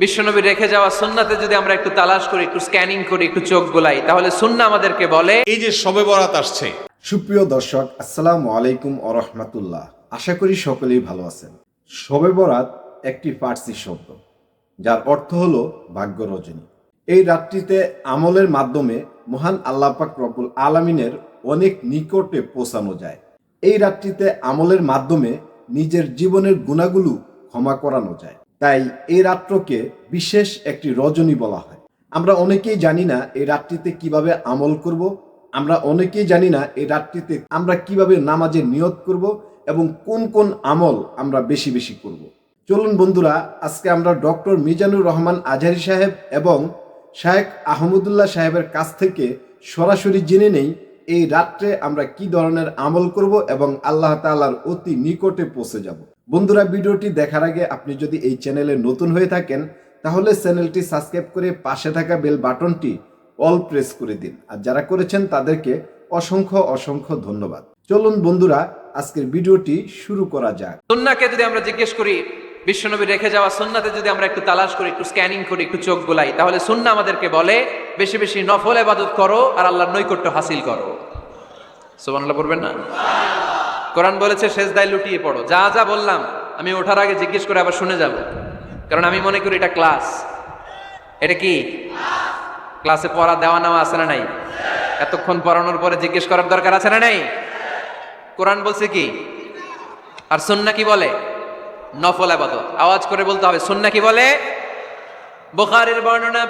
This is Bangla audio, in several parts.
বিশ্বনবী রেখে যাওয়া সুন্নাতে যদি আমরা একটু তালাশ করি একটু স্ক্যানিং করি একটু চোখ গোলাই তাহলে সুন্না আমাদেরকে বলে এই যে সবে বরাত আসছে। সুপ্রিয় দর্শক আসসালামু আলাইকুম আরহামাতুল্লাহ আশা করি সকলেই ভালো আছেন। শবে বরাত একটি ফার্সি শব্দ যার অর্থ হল ভাগ্য রজনী। এই রাত্রিতে আমলের মাধ্যমে মহান আল্লাহ পাক রব্বুল আলামিনের অনেক নিকটে পৌঁছানো যায়। এই রাত্রিতে আমলের মাধ্যমে নিজের জীবনের গুণাগুলো ক্ষমা করানো যায়। তাই এই রাত্রকে বিশেষ একটি রজনী বলা হয়। আমরা অনেকেই জানি না এই রাত্রিতে কীভাবে আমল করব। আমরা অনেকেই জানি না এই রাত্রিতে আমরা কীভাবে নামাজের নিয়ত করব এবং কোন কোন আমল আমরা বেশি বেশি করব। চলুন বন্ধুরা, আজকে আমরা ডক্টর মিজানুর রহমান আজহারি সাহেব এবং শায়েখ আহমদুল্লাহ সাহেবের কাছ থেকে সরাসরি জেনে নেই এই রাত্রে আমরা কি ধরনের আমল করব এবং আল্লাহ তাআলার অতি নিকটে পৌঁছে যাব। বন্ধুরা, ভিডিওটি দেখার আগে আপনি যদি এই চ্যানেলে নতুন হয়ে থাকেন, তাহলে চ্যানেলটি সাবস্ক্রাইব করে পাশে থাকা বেল বাটনটি অল প্রেস করে দিন। আর যারা করেছেন, তাদেরকে অসংখ্য অসংখ্য ধন্যবাদ। চলুন বন্ধুরা, আজকের ভিডিওটি শুরু করা যাক। সুন্নাকে যদি আমরা জিজ্ঞেস করি, বিশ্বনবী রেখে যাওয়া সুন্নাতে যদি আমরা একটু তালাশ করি, একটু স্ক্যানিং করি, একটু চোখ গোলাই তাহলে সুন্না আমাদেরকে বলে, বেশি বেশি নফল এবাদত করো আর আল্লাহর নৈকট্য হাসিল করো। সুবহানাল্লাহ পড়বেন না? কোরআন বলেছে শেষ দায় লুটিয়ে পড়ো। যা যা বললাম, আমি ওঠার আগে জিজ্ঞেস করে আবার শুনে যাব। কারণ আমি মনে করি এটা ক্লাস। এটা কি? ক্লাসে পড়া, দেওয়া, নেওয়া আছে না নাই? এতক্ষণ পড়ানোর পরে জিজ্ঞেস করার দরকার আছে না নাই? কোরআন বলছে কি? আর সুন্না কি বলে? নফল আবাদত। আওয়াজ করে বলতে হবে, সুন্না কি বলে? বুখারীর বর্ণনা,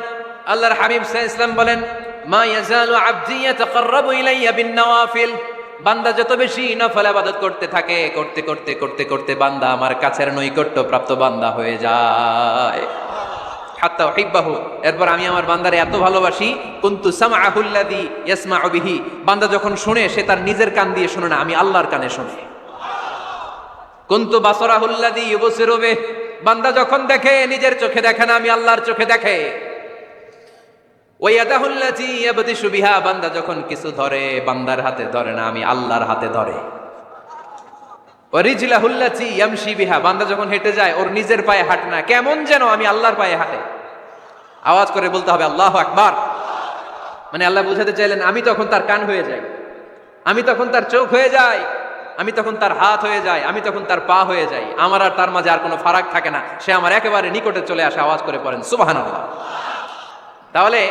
আল্লাহর হাবিব ইসলাম বলেন, মা ইয়াজালু আবদি ইয়াতাকাররাবু ইলাইয়া বিন নওয়াফিল। বান্দা যত বেশি নফল আবাদত করতে থাকে, করতে করতে করতে করতে বান্দা আমার কাছের নৈকট্য প্রাপ্ত বান্দা হয়ে যায়। এরপর আমি আমার বান্দারে এত ভালোবাসি, কুন্তু সামাহুল্লাদি ইয়াসমাউ বিহি। বান্দা যখন শুনে, সে তার নিজের কান দিয়ে শুনে না, আমি আল্লাহর কানে শুনে। কুন্তু বাসরাহুল্লাদি ইউবসিরু বিহ। বান্দা যখন দেখে, নিজের চোখে দেখে না, আমি আল্লাহর চোখে দেখে। ওয়াদাহুল্লাতি ইয়াবদিশু বিহা, বান্দা যখন কিছু ধরে, বান্দার হাতে ধরে না, আমি আল্লাহর হাতে ধরে। ওয়ারিজলাহুল্লাতি ইয়ামশি বিহা, বান্দা যখন হেঁটে যায়, ওর নিজের পায়ে হাঁটে না, কেমন যেন আমি আল্লাহর পায়ে হাঁটে। আওয়াজ করে বলতে হবে, আল্লাহ আকবার। মানে আল্লাহ বুঝাতে চাইলেন, আমি তখন তার কান হয়ে যাই। আমি তখন তার চোখ হয়ে যাই। আমি তখন তার হাত হয়ে যাই। আমি তখন তার পা হয়ে যাই। আমার আর তার মাঝে আর কোনো ফারাক থাকে না। সে আমার একেবারে নিকটে চলে আসে, আওয়াজ করে পড়েন, সুবহানাল্লাহ। তাহলে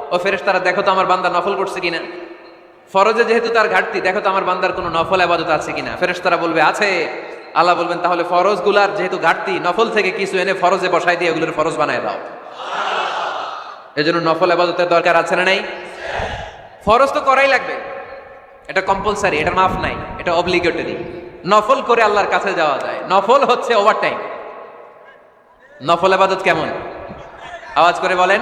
ও ফেরেশতারা, দেখো তো আমার বান্দা নফল করছে কিনা। ফরজে যেহেতু তার ঘাটতি, দেখো তো আমার বান্দার কোনো নফল আবাদত আছে কিনা। ফেরেশতারা বলবে, আছে। আল্লাহ বলবেন, তাহলে ফরজগুলার যেহেতু ঘাটতি, নফল থেকে কিছু এনে ফরজে বসাই দিয়ে ওগুলোর ফরজ বানায় দাও। এজন্য নফল আবাদতের দরকার আছে না নাই? ফরজ তো করাই লাগবে। এটা কম্পালসারি এটা মাফ নাই, এটা অবলিগেটরি নফল করে আল্লাহর কাছে যাওয়া যায়। নফল হচ্ছে ওভার টাইম নফল আবাদত কেমন? আওয়াজ করে বলেন।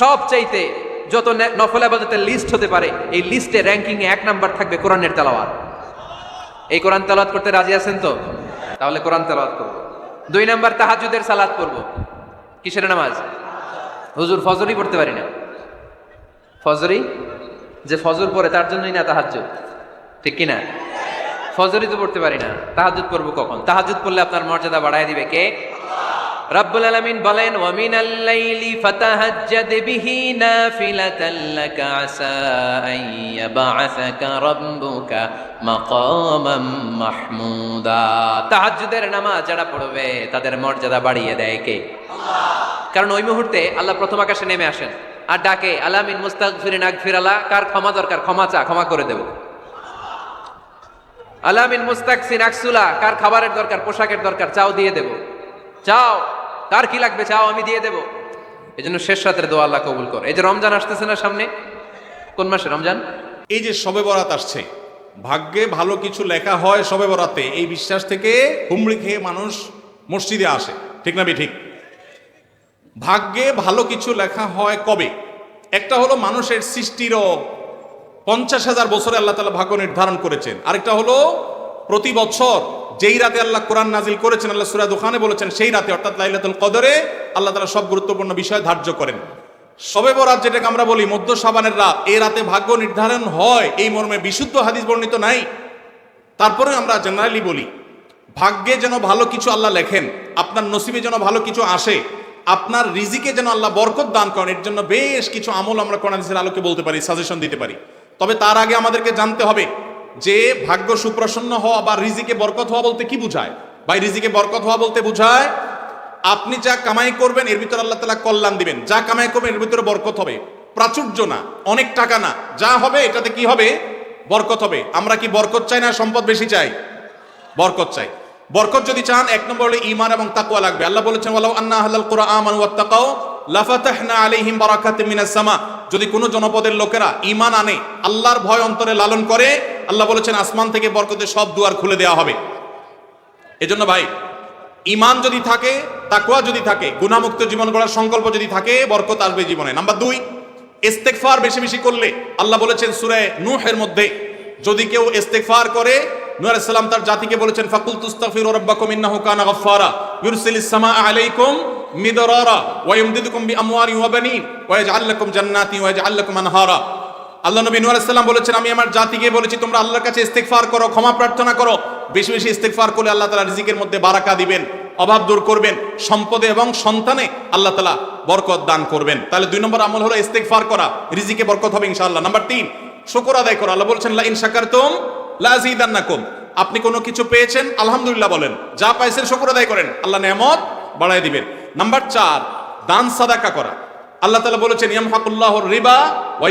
সব চাইতে যত নফল আবাদতের লিস্ট হতে পারে, এই লিস্টে র্যাঙ্কিং এ এক নাম্বার থাকবে কোরআনের তেলাওয়াত। এই কোরআন তেলাওয়াত করতে রাজি আছেন তো? তাহলে কোরআন তেলাওয়াত করব। দুই নাম্বার তাহাজুদের সালাত করব কিসের নামাজ? হুজুর ফজরই পড়তে পারি না। ফজরই? যে ফজর পড়ে তার জন্যই না তাহাজ্জুদ। ঠিক কি না ফজরই তো পড়তে পারি না। তাহাজ্জুদ পড়ব কখন? তাহাজ্জুদ পড়লে আপনার মর্যাদা বাড়ায় দিবে কে? রব্বুল আলামিন বলেন ওয়া মিনাল লাইলি ফাতাহাজ্জাদ বিহি নাফিলাতান লাকা আসা আন ইয়াবআসাকা রাব্বুকা মাকামাম মাহমুদা। তাহাজ্জুদের নামাজ যারা পড়বে তাদের মর্যাদা বাড়িয়ে দেয় কে? আল্লাহ। কারণ ওই মুহূর্তে আল্লাহ প্রথম আকাশে নেমে আসেন আর ডাকে আলামিন মুস্তাক ফিরিন আগ ফিরালা কার ক্ষমা দরকার? ক্ষমা চা ক্ষমা করে দেব। আলামিন মুস্তাক সিন আকসুলা কার খাবারের দরকার? পোশাকের দরকার? চাও দিয়ে দেব। চাও। কার কি লাগবে? চাও, আমি দিয়ে দেব। এই জন্য শেষ রাতের দোয়া আল্লাহ কবুল কর। এই যে রমজান আসতেছে না সামনে? কোন মাসে রমজান? এই যে সবে বরাত আসছে, ভাগ্যে ভালো কিছু লেখা হয় সবে বরাতে, এই বিশ্বাস থেকে হুমড়ি খেয়ে মানুষ মসজিদে আসে। ঠিক না ঠিক ভাগ্যে ভালো কিছু লেখা হয় কবে? একটা হলো মানুষের সৃষ্টিরও পঞ্চাশ হাজার বছরে আল্লাহ তালা ভাগ্য নির্ধারণ করেছেন। আরেকটা হলো প্রতি বছর যেই রাতে আল্লাহ কোরআন নাজিল করেছেন, আল্লাহ সুরা দোকানে বলেছেন, সেই রাতে, অর্থাৎ লাইলাতুল কদরে, আল্লাহ তালা সব গুরুত্বপূর্ণ বিষয় ধার্য করেন। সবে বরাত যেটাকে আমরা বলি মধ্য সাবানের রাত এই রাতে ভাগ্য নির্ধারণ হয়, এই মর্মে বিশুদ্ধ হাদিস বর্ণিত নাই। তারপরে আমরা জেনারেলি বলি, ভাগ্যে যেন ভালো কিছু আল্লাহ লেখেন, আপনার নসিবে যেন ভালো কিছু আসে, আপনার রিজিকে যেন আল্লাহ বরকত দান করেন, এর জন্য বেশ কিছু আমল আমরা কোরআন আলোকে বলতে পারি, সাজেশন দিতে পারি। তবে তার আগে আমাদেরকে জানতে হবে যে ভাগ্য সুপ্রসন্ন হওয়া বা রিজিকে বরকত হওয়া বলতে কি বুঝায়? বা রিজিকে বরকত হওয়া বলতে বুঝায়, আপনি যা কামাই করবেন, এর ভিতরে আল্লাহ তালা কল্যাণ দিবেন। যা কামাই করবেন, এর ভিতরে বরকত হবে। প্রাচুর্য না, অনেক টাকা না। যা হবে, এটাতে কি হবে? বরকত হবে। আমরা কি বরকত চাই না সম্পদ বেশি চাই? বরকত চাই। বরকত যদি চান, এক নম্বর হলো ইমান এবং তাকওয়া লাগবে। আল্লাহ বলেছেন, ওয়ালাউ আন্না আহলাল কুরআন ওয়া তাকাও লাফাতাহনা আলাইহিম বারাকাতিম মিনাস সামা। যদি কোনো জনপদের লোকেরা ঈমান আনে, আল্লাহর ভয় অন্তরে লালন করে আল্লাহ বলেছেন, আসমান থেকে বরকতের সব দুয়ার খুলে দেওয়া হবে। এজন্য ভাই ইমান যদি থাকে তাকুয়া যদি থাকে গুণামুক্ত জীবন গড়ার সংকল্প যদি থাকে, বরকত আসবে জীবনে। নাম্বার দুই ইস্তেকফার বেশি বেশি করলে, আল্লাহ বলেছেন সুরে নূহের মধ্যে, যদি কেউ ইস্তেকফার করে আলাইহিস সালাম তার জাতিকে বলেছেন ফাকুল তুস্তাগফিরু রাব্বাকুম ইন্নাহু কানা গাফফারা, ইউরসিলিস সামাআ আলাইকুম মিদরারা, ওয়া ইমদিদুকুম বিআমওয়ালি ওয়া বানিন, ওয়া ইয়াজআল লাকুম জান্নাতি ওয়া ইয়াজআল লাকুম আনহারা। আল্লাহ নবী নূহ আলাইহিস সালাম বলেছেন, আমি আমার জাতিকে বলেছি, তোমরা আল্লাহর কাছে ইস্তেগফার করো, ক্ষমা প্রার্থনা করো। বেশি বেশি ইস্তেগফার করলে আল্লাহ তালা রিজিকের মধ্যে বারাকা দিবেন, অভাব দূর করবেন, সম্পদে এবং সন্তানে আল্লাহ তাআলা বরকত দান করবেন। তাহলে দুই নম্বর আমল হলো ইস্তেগফার করা, রিজিকে বরকত হবে ইনশাআল্লাহ। নাম্বার তিন, শুকর আদায় করা। আল্লাহ বলছেন লা ইন শাকারতুম লা আযীদান্নাকুম। আপনি কোনো কিছু পেয়েছেন? আলহামদুলিল্লাহ বলেন। যা পাইছেন শুকর আদায় করেন, আল্লাহ নেয়ামত বাড়ায় দিবেন। নাম্বার চার, দান সাদাকা করা। আল্লাহ তাআলা বলেছেন, ইয়ামহাকুল্লাহুর রিবা ওয়া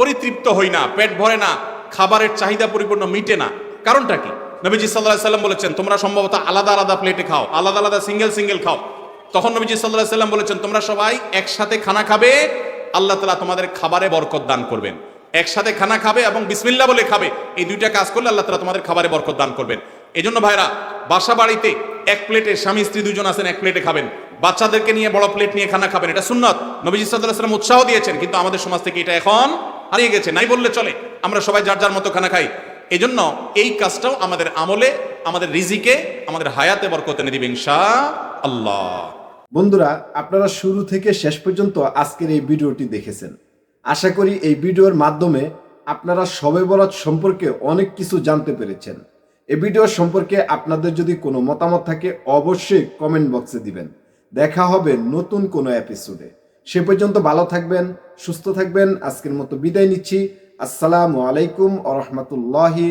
পরিতৃপ্ত হই না, পেট ভরে না, খাবারের চাহিদা পরিপূর্ণ মিটে না। কারণটা কি? নবীজি সাল্লাহ সাল্লাম বলেছেন, তোমরা সম্ভবত আলাদা আলাদা প্লেটে খাও, আলাদা আলাদা সিঙ্গেল সিঙ্গেল খাও। তখন নবীজি সাল্লাহ সাল্লাম বলেছেন, তোমরা সবাই একসাথে খানা খাবে, আল্লাহ তালা তোমাদের খাবারে বরকত দান করবেন। একসাথে খানা খাবে এবং বিসমিল্লা বলে খাবে। এই দুইটা কাজ করলে আল্লাহ তালা তোমাদের খাবারে বরকত দান করবেন। এই জন্য ভাইরা, বাসা বাড়িতে এক প্লেটে স্বামী, স্ত্রী দুজন আছেন, এক প্লেটে খাবেন। বাচ্চাদেরকে নিয়ে বড় প্লেট নিয়ে খানা খাবেন, এটা সুন্নত। নবীজি সাল্লাহ সাল্লাম উৎসাহ দিয়েছেন, কিন্তু আমাদের সমাজ থেকে এটা এখন হারিয়ে গেছে, নাই বললে চলে। আমরা সবাই যার যার মতো খানা খাই। এই জন্য এই কাজটাও আমাদের আমলে, আমাদের রিজিকে, আমাদের হায়াতে বরকত এনে দিবে আল্লাহ বন্ধুরা, আপনারা শুরু থেকে শেষ পর্যন্ত আজকের এই ভিডিওটি দেখেছেন। আশা করি এই ভিডিওর মাধ্যমে আপনারা সবে বরাত সম্পর্কে অনেক কিছু জানতে পেরেছেন। এই ভিডিও সম্পর্কে আপনাদের যদি কোনো মতামত থাকে, অবশ্যই কমেন্ট বক্সে দিবেন। দেখা হবে নতুন কোনো এপিসোডে সে পর্যন্ত ভালো থাকবেন সুস্থ থাকবেন। আজকের মতো বিদায় নিচ্ছি। আসসালামু আলাইকুম আ রহমতুল্লাহি